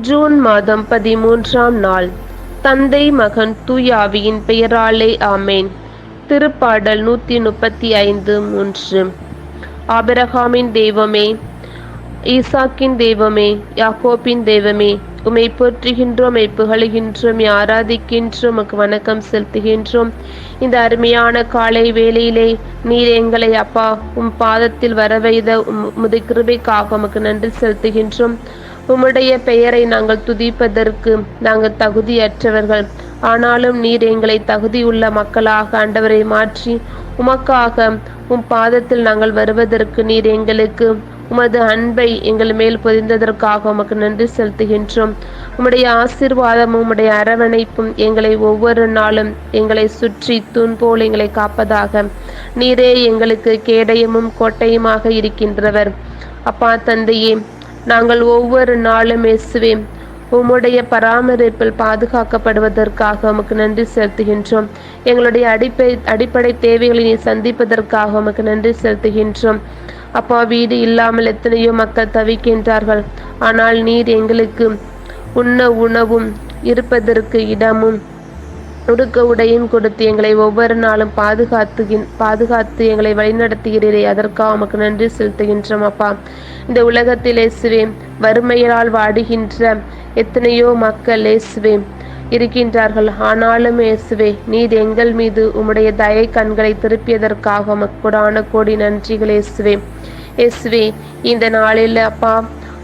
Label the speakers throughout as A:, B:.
A: June மாதம் பதிமூன்றாம் நாள். தந்தை மகன் தூயாவியின் பெயராலே ஆமேன். திருப்பாடல் நூற்றி முப்பத்தி ஐந்து மூன்று. ஆபிரகாமின் தெய்வமே ஈசாக்கின் தெய்வமே யாக்கோப்பின் தெய்வமே உமை போற்றுகின்றோம் புகழுகின்றோம் ஆராதிக்கின்றோம் உமக்கு வணக்கம் செலுத்துகின்றோம். இந்த அருமையான காலை வேளையிலே நீர் எங்களை அப்பா உம் பாதத்தில் வரவைத உம் முதுகிருபைக்காக உமக்கு நன்றி செலுத்துகின்றோம். உம்முடைய பெயரை நாங்கள் துதிப்பதற்கு நாங்கள் தகுதியற்றவர்கள். ஆனாலும் நீர் எங்களை தகுதியுள்ள மக்களாக ஆண்டவரை மாற்றி உமக்காக உம் பாதத்தில் நாங்கள் வருவதற்கு நீர் எங்களுக்கு உமது அன்பை எங்கள் மேல் பொதிந்ததற்காக உமக்கு நன்றி செலுத்துகின்றோம். உம்முடைய ஆசீர்வாதமும் உம்முடைய அரவணைப்பும் எங்களை ஒவ்வொரு நாளும் எங்களை சுற்றி தூண் போல் எங்களை காப்பதாக. நீரே எங்களுக்கு கேடயமும் கோட்டையுமாக இருக்கின்றவர். அப்பா தந்தையே நாங்கள் ஒவ்வொரு நாளும் இயேசுவே உம்முடைய பராமரிப்பில் பாதுகாக்கப்படுவதற்காக உமக்கு நன்றி செலுத்துகின்றோம். எங்களுடைய அடிப்படை அடிப்படை தேவைகளை நீ சந்திப்பதற்காக உமக்கு நன்றி செலுத்துகின்றோம். அப்பா வீடு இல்லாமல் எத்தனையோ மக்கள் தவிக்கின்றார்கள். ஆனால் நீர் எங்களுக்கு உண்ண உணவும் இருப்பதற்கு இடமும் உடுக்க உடையும் கொடுத்து எங்களை ஒவ்வொரு நாளும் பாதுகாத்து பாதுகாத்து எங்களை வழிநடத்துகிறீரே அதற்காக உமக்கு நன்றி செலுத்துகின்றோம் அப்பா. இந்த உலகத்தில் இயேசுவே வறுமையினால் வாடுகின்ற எத்தனையோ மக்கள் இயேசுவே இருக்கின்றார்கள். ஆனாலும் இயேசுவே நீர் எங்கள் மீது உம்முடைய தயை கண்களை திருப்பியதற்காக உமக்கு கோடி நன்றிகள் இயேசுவே இயேசுவே இந்த நாளில் அப்பா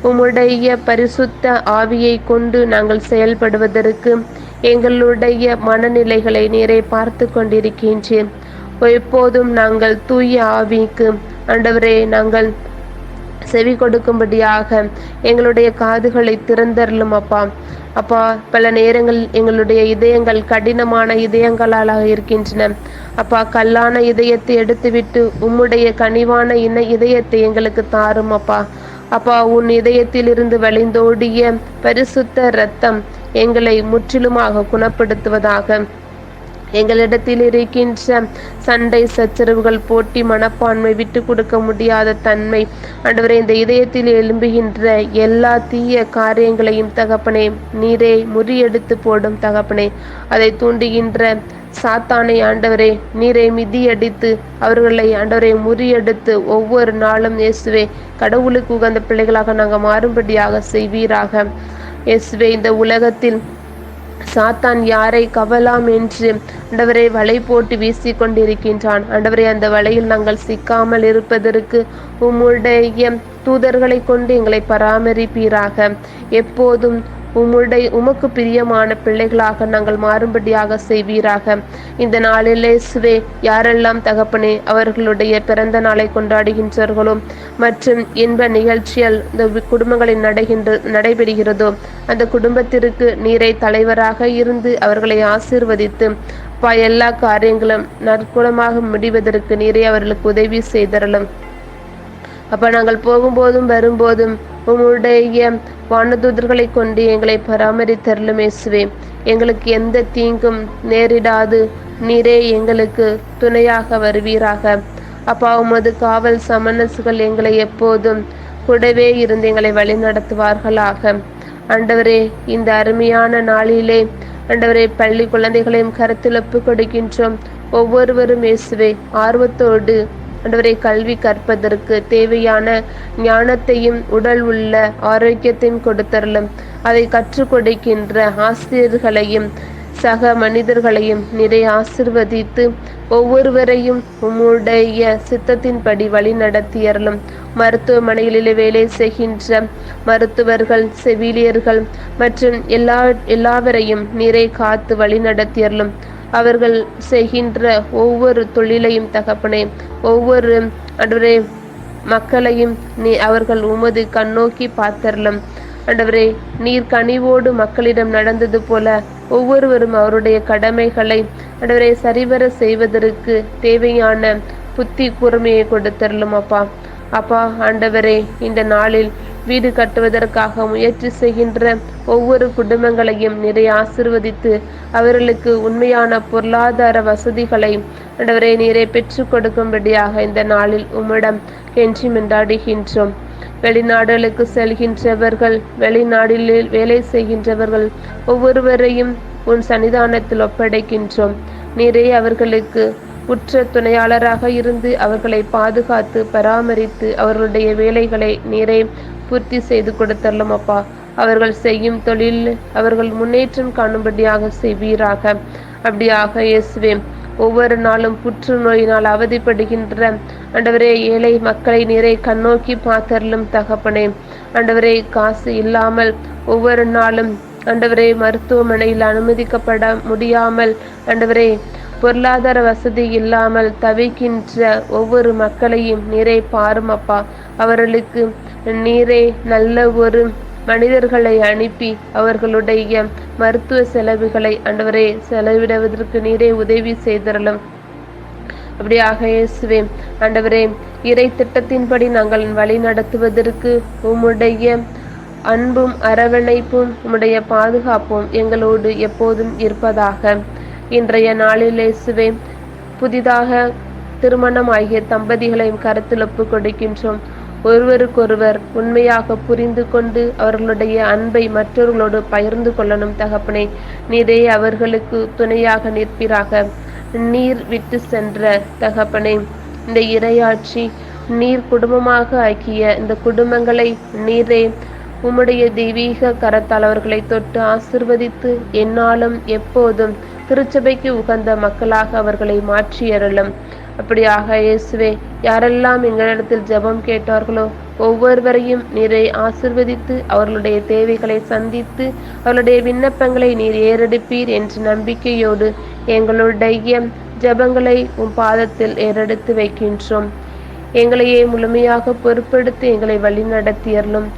A: உம்முடைய பரிசுத்த ஆவியை கொண்டு நாங்கள் செயல்படுவதற்கு எங்களுடைய மனநிலைகளை நீரை பார்த்து கொண்டிருக்கின்றேன். எப்போதும் நாங்கள் தூய ஆவிக்கு ஆண்டவரே நாங்கள் செவி கொடுக்கும்படியாக எங்களுடைய காதுகளை திறந்தரலும் அப்பா. அப்பா பல நேரங்கள் எங்களுடைய இதயங்கள் கடினமான இதயங்களாக இருக்கின்றன. அப்பா கல்லான இதயத்தை எடுத்துவிட்டு உம்முடைய கனிவான இன இதயத்தை எங்களுக்கு தாரும் அப்பா. அப்பா உன் இதயத்திலிருந்து வழிந்தோடிய பரிசுத்த இரத்தம் எங்களை முற்றிலுமாக குணப்படுத்துவதாக. எங்களிடத்தில் இருக்கின்ற சண்டை சச்சரவுகள் போட்டி மனப்பான்மை விட்டு கொடுக்க முடியாத தன்மை ஆண்டவரே இந்த இதயத்தில் எழும்புகின்ற எல்லா தீய காரியங்களையும் தகப்பனே நீரே முறியெடுத்து போடும் தகப்பனே. அதை தூண்டுகின்ற சாத்தானை ஆண்டவரே நீரை மிதியடித்து அவர்களை ஆண்டவரை முறியெடுத்து ஒவ்வொரு நாளும் இயேசுவே கடவுளுக்கு உகந்த பிள்ளைகளாக நாங்கள் மாறும்படியாக செய்வீராக. இயேசுவே இந்த உலகத்தில் சாத்தான் யாரை கவலாம் என்று ஆண்டவரை வலை போட்டு வீசி கொண்டிருக்கின்றான் ஆண்டவரை அந்த வலையில் நாங்கள் சிக்காமல் இருப்பதற்கு உம்முடைய தூதர்களை கொண்டு எங்களை பராமரிப்பீராக. எப்போதும் உம்முடைய உமக்கு பிரியமான பிள்ளைகளாக நாங்கள் மாறும்படியாக செய்வீராக. இந்த நாளிலே சுவே யாரெல்லாம் தகப்பனே அவர்களுடைய பிறந்த நாளை கொண்டாடுகின்றார்களோ மற்றும் இன்ப நிகழ்ச்சியால் இந்த குடும்பங்களில் நடைகின்ற நடைபெறுகிறதோ அந்த குடும்பத்திற்கு நீரை தலைவராக இருந்து அவர்களை ஆசீர்வதித்து பா எல்லா காரியங்களும் நற்குணமாக முடிவதற்கு நீரை அவர்களுக்கு உதவி செய்தரலும். அப்ப நாங்கள் போகும்போதும் வரும்போதும் உம்முடைய வானதூதர்களை கொண்டு எங்களை பராமரித்தருளும் இயேசுவே. எங்களுக்கு எந்த தீங்கும் நேரிடாது. நீரே எங்களுக்கு துணையாக வருவீராக. அப்பா உமது காவல் சமனசுகள் எங்களை எப்போதும் கூடவே இருந்து எங்களை வழி நடத்துவார்களாக ஆண்டவரே இந்த அருமையான நாளிலே ஆண்டவரே பள்ளி குழந்தைகளையும் கருத்தில் ஒப்பு கொடுக்கின்றோம். ஒவ்வொருவரும் இயேசுவே ஆர்வத்தோடு ஆண்டவரை கல்வி கற்பதற்கு தேவையான ஞானத்தையும் உடல் உள்ள ஆரோக்கியத்தையும் கொடுத்தரலும். அதை கற்றுக் கொடுக்கின்ற ஆசிரியர்களையும் சக மனிதர்களையும் நிறை ஆசிர்வதித்து ஒவ்வொருவரையும் உம்முடைய சித்தத்தின்படி வழி நடத்தியறலும் மருத்துவமனைகளிலே வேலை செய்கின்ற மருத்துவர்கள் செவிலியர்கள் மற்றும் எல்லா எல்லாவரையும் நிறை காத்து வழி நடத்தியறலும் அவர்கள் செய்கின்ற ஒவ்வொரு தொழிலையும் தகப்பனே ஒவ்வொரு அன்றுவரே மக்களையும் நீ அவர்கள் உமது கண்ணோக்கி பார்த்தரலும். அன்றவரே நீர் கனிவோடு மக்களிடம் நடந்தது போல ஒவ்வொருவரும் அவருடைய கடமைகளை ஆண்டவரை சரிவர செய்வதற்கு தேவையான புத்தி கூர்மையை கொடுத்தரலும் அப்பா. அப்பா ஆண்டவரே இந்த நாளில் வீடு கட்டுவதற்காக முயற்சி செய்கின்ற ஒவ்வொரு குடும்பங்களையும் நிறைய ஆசிர்வதித்து அவர்களுக்கு உண்மையான பொருளாதார வசதிகளை ஆண்டவரை நீரை பெற்றுக் கொடுக்கும்படியாக இந்த நாளில் உம்மிடம் கெஞ்சி மிண்டாடுகின்றோம் வெளிநாடுகளுக்கு செல்கின்றவர்கள் வெளிநாடில் வேலை செய்கின்றவர்கள் ஒவ்வொருவரையும் உன் சன்னிதானத்தில் ஒப்படைக்கின்றோம். நீரே அவர்களுக்கு உற்ற துணையாளராக இருந்து அவர்களை பாதுகாத்து பராமரித்து அவர்களுடைய வேலைகளை நீரே பூர்த்தி செய்து கொடுத்தரலாம் அப்பா. அவர்கள் செய்யும் தொழில் அவர்கள் முன்னேற்றம் காணும்படியாக செய்வீராக. அப்படியாக இயேசுவே ஒவ்வொரு நாளும் புற்றுநோயினால் அவதிப்படுகின்ற ஆண்டவரே ஏழை மக்களை நீரை கண்ணோக்கி பார்த்தரலும் தகப்பனே. ஆண்டவரே காசு இல்லாமல் ஒவ்வொரு நாளும் ஆண்டவரே மருத்துவமனையில் அனுமதிக்கப்பட முடியாமல் ஆண்டவரே பொருளாதார வசதி இல்லாமல் தவிக்கின்ற ஒவ்வொரு மக்களையும் நீரை பாரும் அப்பா. அவர்களுக்கு நீரே நல்ல ஒரு மனிதர்களை அனுப்பி அவர்களுடைய மருத்துவ செலவுகளை ஆண்டவரே செலவிடுவதற்கு நீரே உதவி செய்தரலும் அப்படியாக இயேசுவே ஆண்டவரே இறை திட்டத்தின்படி நாங்கள் வழி நடத்துவதற்கு உம்முடைய அன்பும் அரவணைப்பும் உம்முடைய பாதுகாப்பும் எங்களோடு எப்போதும் இருப்பதாக. இன்றைய நாளில் இயேசுவே புதிதாக திருமணமாகிய தம்பதிகளையும் கருத்தில் ஒப்பு கொடுக்கின்றோம் ஒருவருக்கொருவர் உண்மையாக புரிந்து கொண்டு அவர்களுடைய அன்பை மற்றவர்களோடு பகிர்ந்து கொள்ளணும் தகப்பனே. நீரே அவர்களுக்கு துணையாக நிற்பீராக. நீர் விட்டு சென்ற தகப்பனே இந்த இரையாட்சி நீர் குடும்பமாக ஆக்கிய இந்த குடும்பங்களை நீரே உம்முடைய தெய்வீக கரத்தால் அவர்களை தொட்டு ஆசிர்வதித்து என்னாலும் எப்போதும் திருச்சபைக்கு உகந்த மக்களாக அவர்களை மாற்றியறலும் அப்படியாக இயேசுவே யாரெல்லாம் எங்களிடத்தில் ஜெபம் கேட்டார்களோ ஒவ்வொருவரையும் நீரை ஆசிர்வதித்து அவர்களுடைய தேவைகளை சந்தித்து அவர்களுடைய விண்ணப்பங்களை நீர் ஏறெடுப்பீர் என்ற நம்பிக்கையோடு எங்களுடைய ஜெபங்களை உன் பாதத்தில் ஏறெடுத்து வைக்கின்றோம். எங்களையே முழுமையாக பொறுப்படுத்தி எங்களை வழி நடத்தியறலும்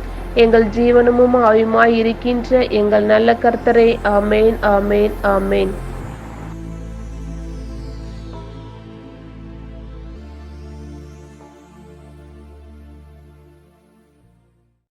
A: எங்கள் ஜீவனமும் ஆயுமாய் இருக்கின்ற எங்கள் நல்ல கர்த்தரை ஆமேன் ஆமேன் ஆமேன்.